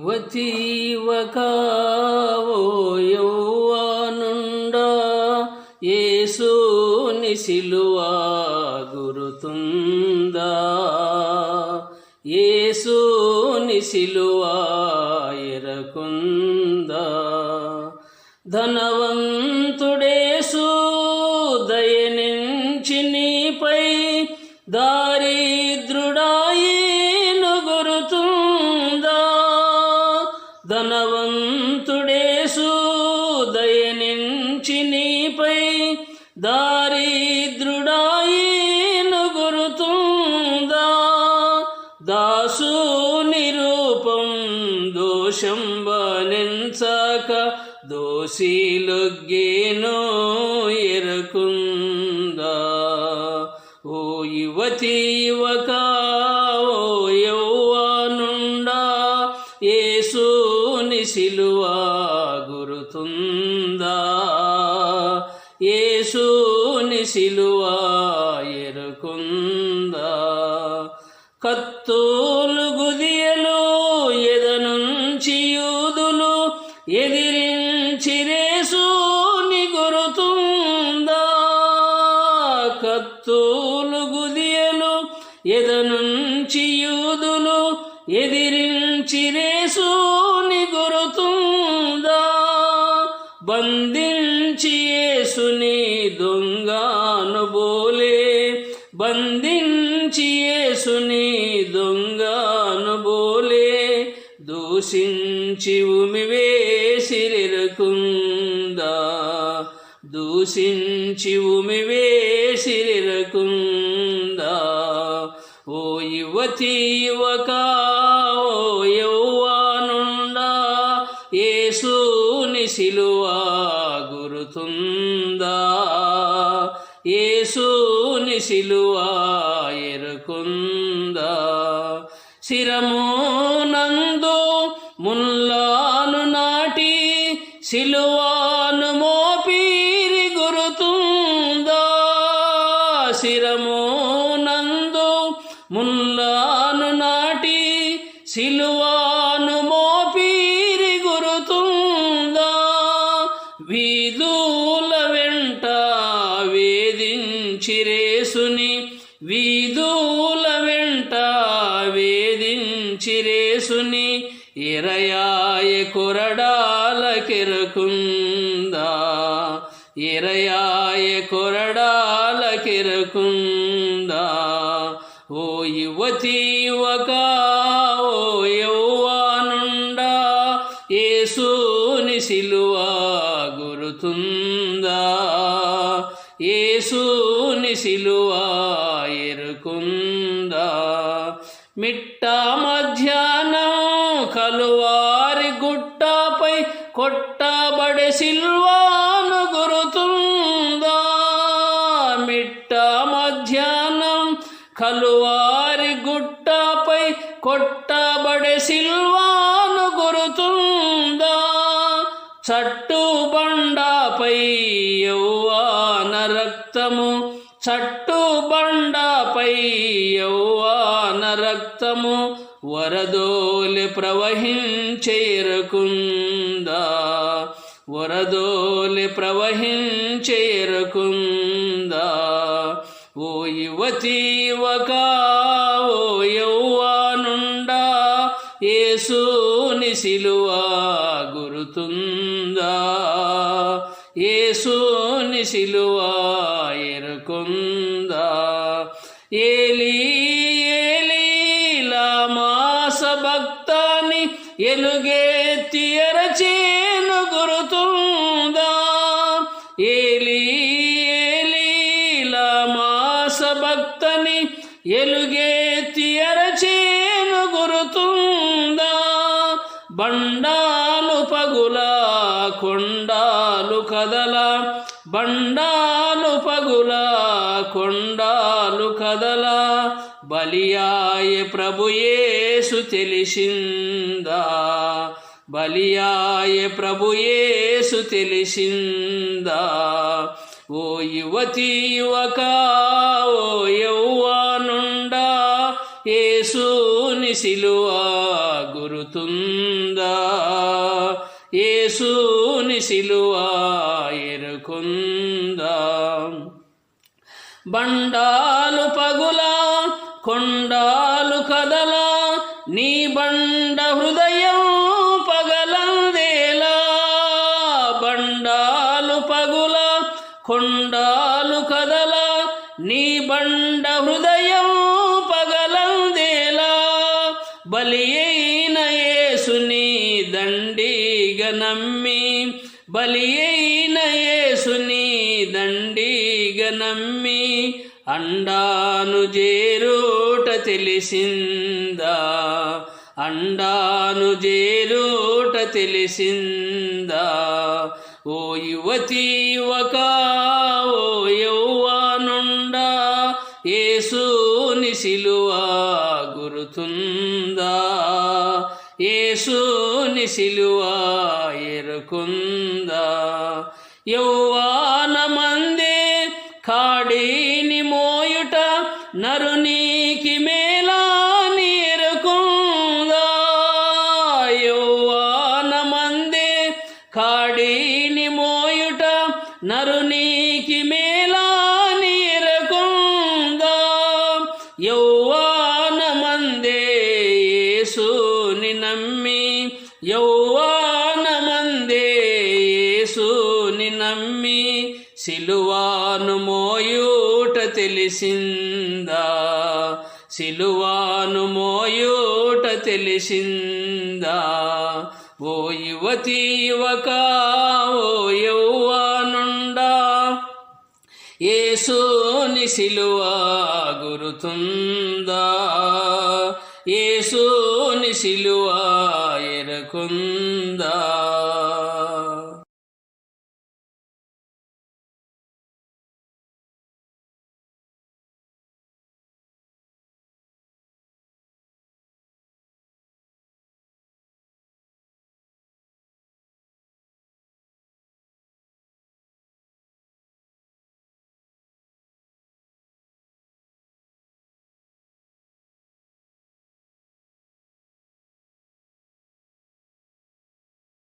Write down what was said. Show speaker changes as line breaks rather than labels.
యువతి యువకావో యౌవానుండా యేసుని సిలువా గురుతుందా? ఏసుని సిలువా ఎరకుందా? ధనవం ధనవంతుడేసు దయనించి నీపై దారిద్రుడాయిను గురుతుందా? దాసు నిరూపం దోషం బనించక దోషిలొగ్గేనో ఎరకుందా? ఓ యువతి యువకా కింద కత్తులు గుదియలు ఎదనుంచి యూదులు ఎదిరించిరేసుని గురుతుందా కత్తులు గుదియలు ఎదనుంచి యూదులు ఎదిరించిరేసుని గురుతుందా బంధించి యేసుని దొంగను బోలే బంధించి నుంచి యేసుని దొంగను బోలే దూషించి ఉమివేసిరిరకుందా దూషించి ఉమివేసిరిరకుందా ఓ యువతి యువక ఓ యౌవానుండా ఏసుని సిలువా గురుతుందా? యేసుని సిలువా ఎరుకుందా శిరము నందు ముల్లాను నాటి సిలువాను మోపీరి గురుతుందా. శిరమునందు ముల్లాను నాటి సిలువాను మోపీరి గురుతుందా. వీధుల వెంట వేధించిరేసుని కెరకుందా ఇరయాయ కొరడాల కెరకుందా. ఓ యువతి యువక ఓ యౌవానుండా యేసుని సిలువ గురుతుందా. యేసుని సిలువ ఎరుకుందా. మిట్టా కొట్టబడే సిల్వాను గురుతుందా? మిట్ట మధ్యాహ్నం కలువారి గుట్టపై కొట్టబడే సిల్వాను గురుతుందా? చట్టు బండపై యౌవాన రక్తము చట్టు బండపై యౌవాన రక్తము వరదోలి ప్రవహించేరకుందా వరదోలి ప్రవహించేరకుందా ఓ యువతి ఓ యౌవానుండా యేసుని సిలువా గురుతుందా? యేసుని సిలువా ఎరుకుందా? భక్తాని ఎలుగెత్తి ఎరచేను గురుతుందా? ఏలి మాస భక్తని ఎలుగెత్తి ఎరచేను గురుతుందా? బండాలు పగులా కొండాలు కదల? బండాలు పగులా కొండాలు కదల? బలియాయ ప్రభుయేసు తెలిసిందా? బలియాయ ప్రభుయేసు తెలిసిందా? ఓ యువతి యువక ఓ యౌవానుండా ఏసుని సిలువ గురుతుందా? ఏసుని సిలువ ఎరుకుందా? బండా కొండాలు కదల నీ బండ హృదయం పగలందేలా. బండాలు పగుల కొండాలు కదల నీ బండ హృదయం పగలందేలా. బలియైన యేసుని దండిగ నమ్మి బలియైన యేసుని దండిగ నమ్మి అండాను జేరోట తెలిసిందా? అండాను జేరోట తెలిసిందా? ఓ యువతి యువక ఓ యౌవానుండా ఏసుని సిలువ గురుతుందా? ఏసుని సిలువ ఎరుకుందా? యౌవానమందే కాడీ నరునికి మేలా నీరుకుందా? యౌవాన మందే కాడీని మోయుట నరునికి మేలా నీరుకుందా? యౌవాన మందే యేసుని నమ్మి యౌవాన మందే యేసుని నమ్మి సిలువాను మోయు తెలిసిందా? సిలువాను మోయూట తెలిసిందా? ఓ యువతి యువక ఓ యౌవానుండా ఏసుని సిలువ గురుతుందా? ఏసుని సిలువ ఎరకుందా?